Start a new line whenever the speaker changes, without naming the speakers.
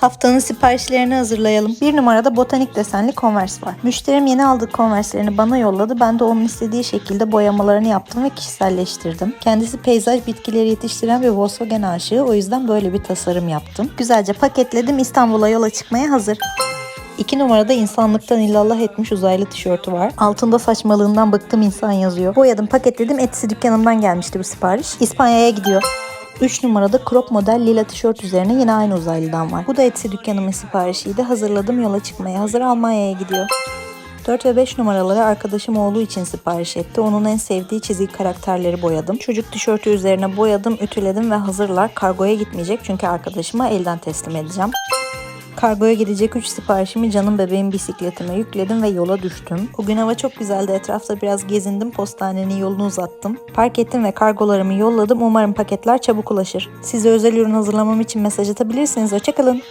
Haftanın siparişlerini hazırlayalım. Bir numarada botanik desenli Converse var. Müşterim yeni aldığı Converse'lerini bana yolladı. Ben de onun istediği şekilde boyamalarını yaptım ve kişiselleştirdim. Kendisi peyzaj bitkileri yetiştiren bir Volkswagen aşığı. O yüzden böyle bir tasarım yaptım. Güzelce paketledim. İstanbul'a yola çıkmaya hazır. 2 numarada insanlıktan illallah etmiş uzaylı tişörtü var. Altında saçmalığından bıktım insan yazıyor. Boyadım paketledim Etsy dükkanımdan gelmişti bu sipariş. İspanya'ya gidiyor. 3 numarada crop model lila tişört üzerine yine aynı uzaylıdan var. Bu da Etsy dükkanımın siparişiydi. Hazırladım yola çıkmaya. Hazır Almanya'ya gidiyor. 4 ve 5 numaraları arkadaşım oğlu için sipariş etti. Onun en sevdiği çizgi karakterleri boyadım. Çocuk tişörtü üzerine boyadım, ütüledim ve hazırlar. Kargoya gitmeyecek çünkü arkadaşıma elden teslim edeceğim. Kargoya gidecek 3 siparişimi canım bebeğim bisikletime yükledim ve yola düştüm. Bugün hava çok güzeldi. Etrafta biraz gezindim. Postanenin yolunu uzattım. Park ettim ve kargolarımı yolladım. Umarım paketler çabuk ulaşır. Size özel ürün hazırlamam için mesaj atabilirsiniz. Hoşçakalın.